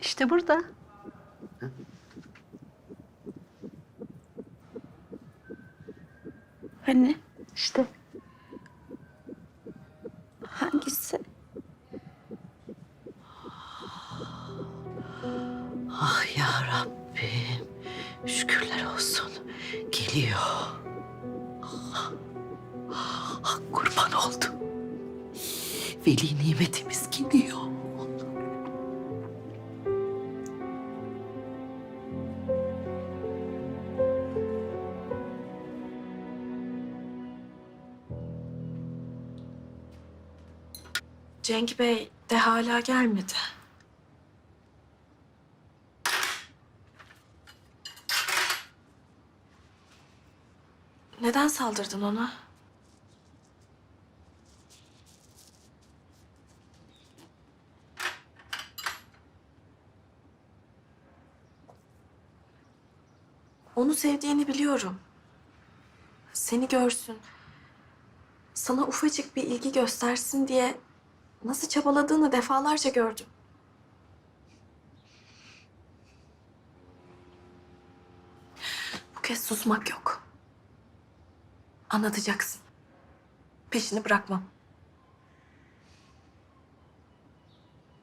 İşte burada. Hani İşte. hangisi? Ah ya Rabbim. Şükürler olsun. Geliyor. Ah, ah, kurban oldum. Veli nimetimiz geliyor. Cenk Bey de hala gelmedi. Neden saldırdın ona? Onu sevdiğini biliyorum. Seni görsün. Sana ufacık bir ilgi göstersin diye nasıl çabaladığını defalarca gördüm. Bu kez susmak yok. Anlatacaksın. Peşini bırakmam.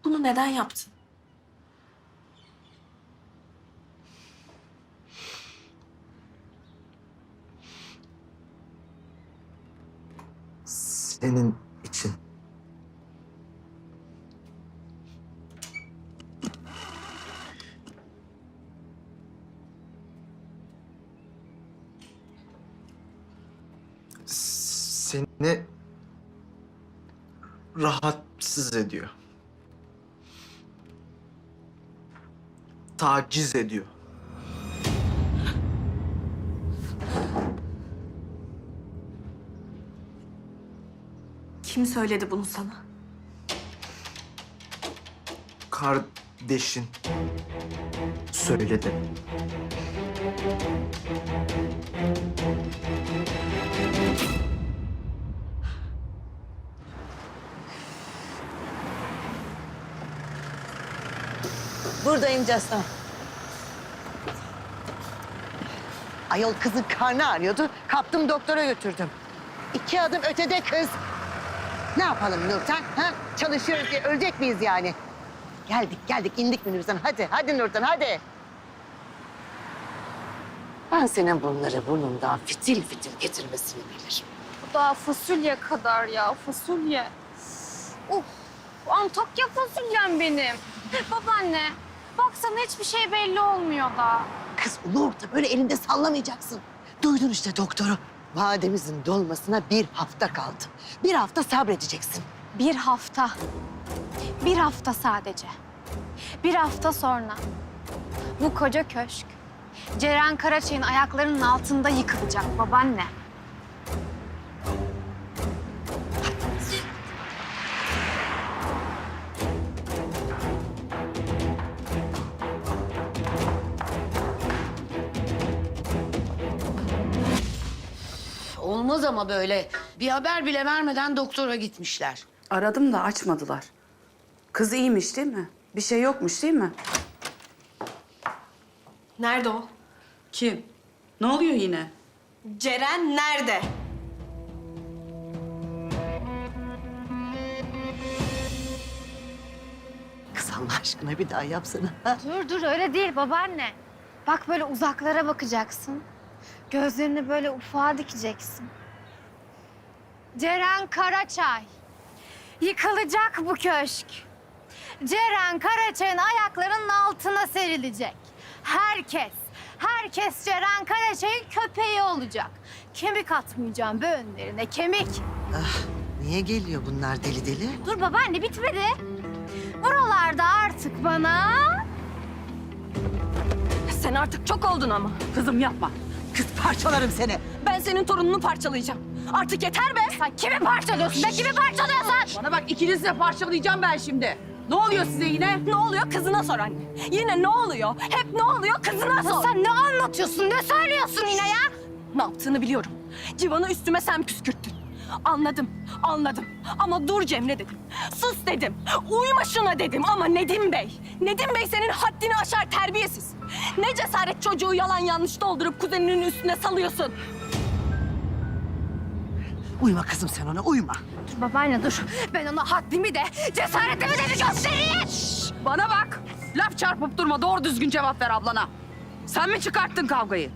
Bunu neden yaptın? Senin Seni rahatsız ediyor. Taciz ediyor. Kim söyledi bunu sana? Kardeşin söyledi. Buradayım Castan. Ayol kızın karnı ağrıyordu. Kaptım doktora götürdüm. İki adım ötede kız. Ne yapalım Nurten? Ha? Çalışıyoruz diye ölecek miyiz yani? Geldik geldik indik minibüsten. Hadi hadi Nurten hadi. Ben senin bunları burnundan fitil fitil getirmesini bilirim. Bu daha fasulye kadar ya fasulye. Uf Antakya fasulyem benim. Babaanne baksana hiçbir şey belli olmuyor da. Kız ulu orta böyle elinde sallamayacaksın. Duydun işte doktoru. Vademizin dolmasına bir hafta kaldı. Bir hafta sabredeceksin. Bir hafta. Bir hafta sadece. Bir hafta sonra bu koca köşk Ceren Karaçay'ın ayaklarının altında yıkılacak babaanne. Olmaz ama böyle. Bir haber bile vermeden doktora gitmişler. Aradım da açmadılar. Kız iyiymiş değil mi? Bir şey yokmuş değil mi? Nerede o? Kim? Ne oluyor yine? Ceren nerede? Kız Allah aşkına bir daha yapsana. ha? Dur dur öyle değil babaanne. Bak böyle uzaklara bakacaksın. Gözlerini böyle ufağa dikeceksin. Ceren Karaçay. Yıkılacak bu köşk. Ceren Karaçay'ın ayaklarının altına serilecek. Herkes, herkes Ceren Karaçay'ın köpeği olacak. Kemik atmayacağım be önlerine, kemik. Niye geliyor bunlar deli deli? Dur babaanne bitmedi. Buralarda artık bana Sen artık çok oldun ama. Kızım yapma. Kız parçalarım seni. Ben senin torununu parçalayacağım. Artık yeter be. Sen kimi parçalıyorsun be? Kimi parçalıyorsun? Bana bak ikinizi de parçalayacağım ben şimdi. Ne oluyor size yine? Ne oluyor kızına sor anne. Yine ne oluyor? Hep ne oluyor kızına sor. Sen ne anlatıyorsun? Ne söylüyorsun yine ya? Ne yaptığını biliyorum. Civan'ı üstüme sen püskürttün. Anladım, anladım. Ama dur Cemre dedim. Sus dedim. Uyma şuna dedim ama Nedim Bey. Nedim Bey senin haddini aşar terbiyesiz. Ne cesaret çocuğu yalan yanlış doldurup kuzeninin üstüne salıyorsun. Uyma kızım sen ona uyma. Dur babaanne dur. Ben ona haddimi de cesaretimi de bir göstereyim. Bana bak. Laf çarpıp durma. Doğru düzgün cevap ver ablana. Sen mi çıkarttın kavgayı?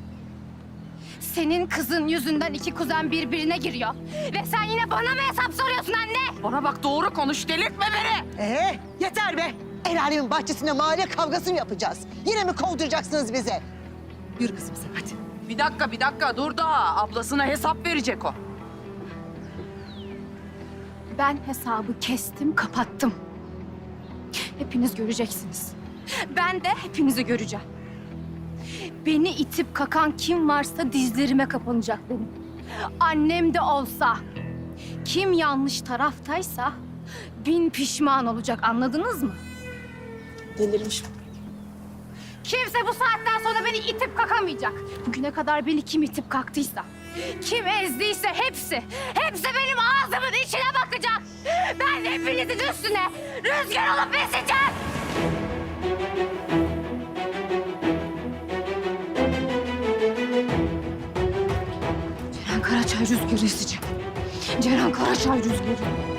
Senin kızın yüzünden iki kuzen birbirine giriyor. Ve sen yine bana mı hesap soruyorsun anne? Bana bak doğru konuş. Delirtme beni. Ee, yeter be. El alemin bahçesinde mahalle kavgası mı yapacağız? Yine mi kovduracaksınız bize? Yürü kızım sen hadi. Bir dakika bir dakika dur da ablasına hesap verecek o. Ben hesabı kestim, kapattım. Hepiniz göreceksiniz. Ben de hepinizi göreceğim. Beni itip kakan kim varsa dizlerime kapanacak benim. Annem de olsa, kim yanlış taraftaysa bin pişman olacak anladınız mı? Delirmiş. Kimse bu saatten sonra beni itip kakamayacak. Bugüne kadar beni kim itip kalktıysa, kim ezdiyse hepsi, hepsi benim ağzımın içine bakacak. Ben hepinizin üstüne rüzgar olup eseceğim. Ceren Karaçay rüzgarı eseceğim. Ceren Karaçay rüzgarı.